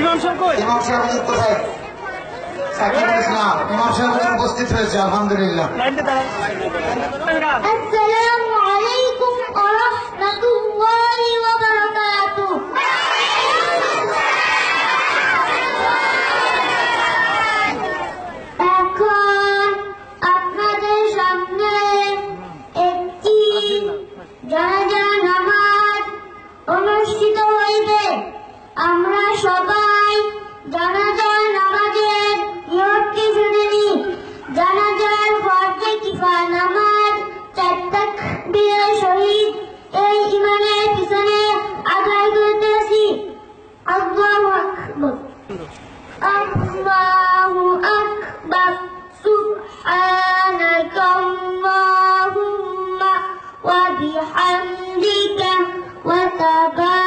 ইমাম সাহেব ইমাম সাহেব উপস্থিত হয়েছে আলহামদুলিল্লাহ। আমরা সবাই জনজন নামাজের নিয়মটি শুনে নি। ফর্জে কিফা নামাজ চার তাকবীরের শহীদ, এই ইমানের পিছনে আদায় করতে আসি আল্লাহু আকবার। আল্লাহু আকবার। ওয়া বিহামদিকা ওয়া তাবারাকা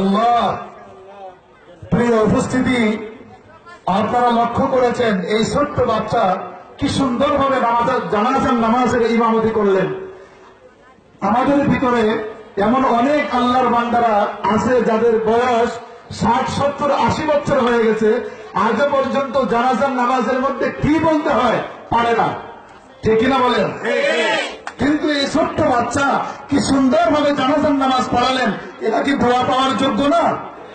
মাশাআল্লাহ প্রিয় উপস্থিতি, আপনারা লক্ষ্য করেছেন, এই ছোট্ট বাচ্চা কি সুন্দরভাবে জানাজার নামাজের ইমামতি করলেন। আমাদের ভিতরে এমন অনেক আল্লাহর বান্দারা আছে যাদের বয়স ষাট, সত্তর, আশি বছর হয়ে গেছে। আজও পর্যন্ত জানাজার নামাজের মধ্যে কি বলতে হয় পারে না। ঠিক কিনা বলেন? কিন্তু এই ছোট্ট বাচ্চা কি সুন্দরভাবে জানাজান নামাজ পড়ালেন, এটা কি দোয়া পাওয়ার যোগ্য না?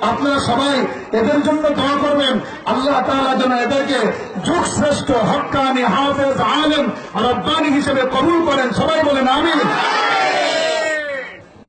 আপনারা সবাই এদের জন্য দোয়া করবেন, আল্লাহ তারা যেন এদেরকে যুগ শ্রেষ্ঠ হক্কানি হাফেজ আলেম রব্বানি হিসেবে কবুল করেন। সবাই বলেন আমি